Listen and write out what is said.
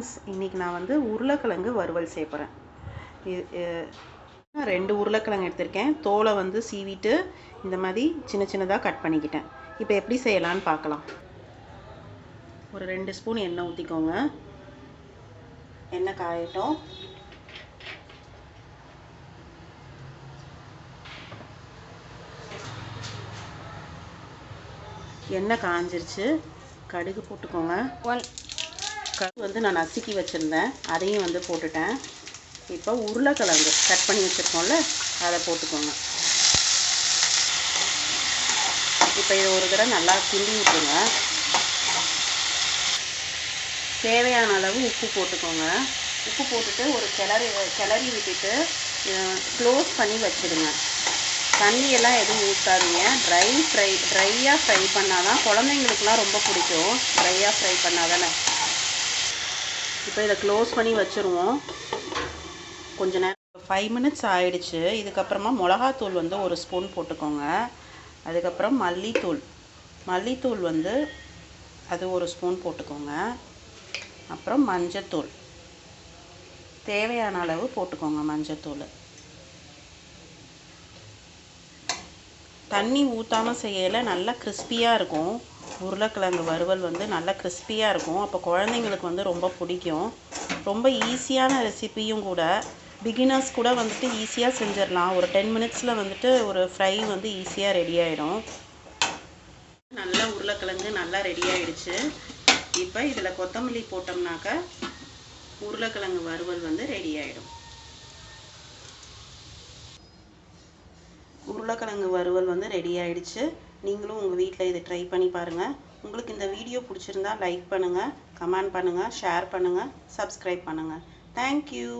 Friends இன்றைக்கி நான் வந்து உருளைக்கிழங்கு வறுவல் செய்ய போகிறேன் ரெண்டு உருளைக்கிழங்கு எடுத்திருக்கேன். தோலை வந்து சீவிட்டு இந்த மாதிரி சின்ன சின்னதாக கட் பண்ணிக்கிட்டேன். இப்போ எப்படி செய்யலான்னு பார்க்கலாம். ஒரு ரெண்டு ஸ்பூன் எண்ணெய் ஊற்றிக்கோங்க எண்ணெய் காயட்டும். எண்ணெய் காஞ்சிருச்சு. கடுகு போட்டுக்கோங்க. ஒன் கரு வந்து நான் நசுக்கி வச்சுருந்தேன். அதையும் வந்து போட்டுட்டேன். இப்போ உருளைக்கிழங்கு கட் பண்ணி வச்சுருக்கோம்ல அதை போட்டுக்கோங்க. இப்போ இதை ஒரு தடவை நல்லா கிண்டி விட்டுருங்க. தேவையான அளவு உப்பு போட்டுக்கோங்க. உப்பு போட்டுட்டு ஒரு கிளறி கிளறி விட்டுட்டு க்ளோஸ் பண்ணி வச்சுடுங்க. தண்ணியெல்லாம் எதுவும் ஊற்றாதீங்க ட்ரை ஃப்ரை ட்ரையாக ஃப்ரை பண்ணால் தான் குழந்தைங்களுக்குலாம் ரொம்ப பிடிக்கும். ட்ரையாக ஃப்ரை பண்ணால் தானே இப்போ இதை க்ளோஸ் பண்ணி வச்சுருவோம். கொஞ்ச நேரம். ஃபைவ் மினிட்ஸ் ஆயிடுச்சு. இதுக்கப்புறமா மிளகாத்தூள் வந்து ஒரு ஸ்பூன் போட்டுக்கோங்க. அதுக்கப்புறம் மல்லித்தூள். மல்லித்தூள் வந்து அது ஒரு ஸ்பூன் போட்டுக்கோங்க. அப்புறம் மஞ்சத்தூள். தேவையான அளவு போட்டுக்கோங்க மஞ்சத்தூள். தண்ணி ஊற்றாமல் செய்யலை. நல்லா கிறிஸ்பியாக இருக்கும். உருளைக்கிழங்கு வறுவல் வந்து நல்லா கிறிஸ்பியாக இருக்கும். அப்போ குழந்தைங்களுக்கு வந்து ரொம்ப பிடிக்கும். ரொம்ப ஈஸியான ரெசிபியும் கூட பிகினர்ஸ் கூட வந்துட்டு ஈஸியாக செஞ்சிடலாம். ஒரு டென் மினிட்ஸில் வந்துட்டு ஒரு ஃப்ரை வந்து ஈஸியாக ரெடி ஆகிடும் நல்லா உருளைக்கிழங்கு நல்லா ரெடி ஆகிடுச்சு இப்போ இதில் கொத்தமல்லி போட்டோம்னாக்க உருளைக்கிழங்கு வறுவல் வந்து ரெடி ஆகிடும் உருளைக்கிழங்கு வறுவல் வந்து ரெடி ஆகிடுச்சு நீங்களும் உங்கள் வீட்டில் இதை ட்ரை பண்ணி பாருங்கள் உங்களுக்கு இந்த வீடியோ பிடிச்சிருந்தா லைக் பண்ணுங்கள் கமெண்ட் பண்ணுங்கள் ஷேர் பண்ணுங்கள் சப்ஸ்கிரைப் பண்ணுங்கள் தேங்க்யூ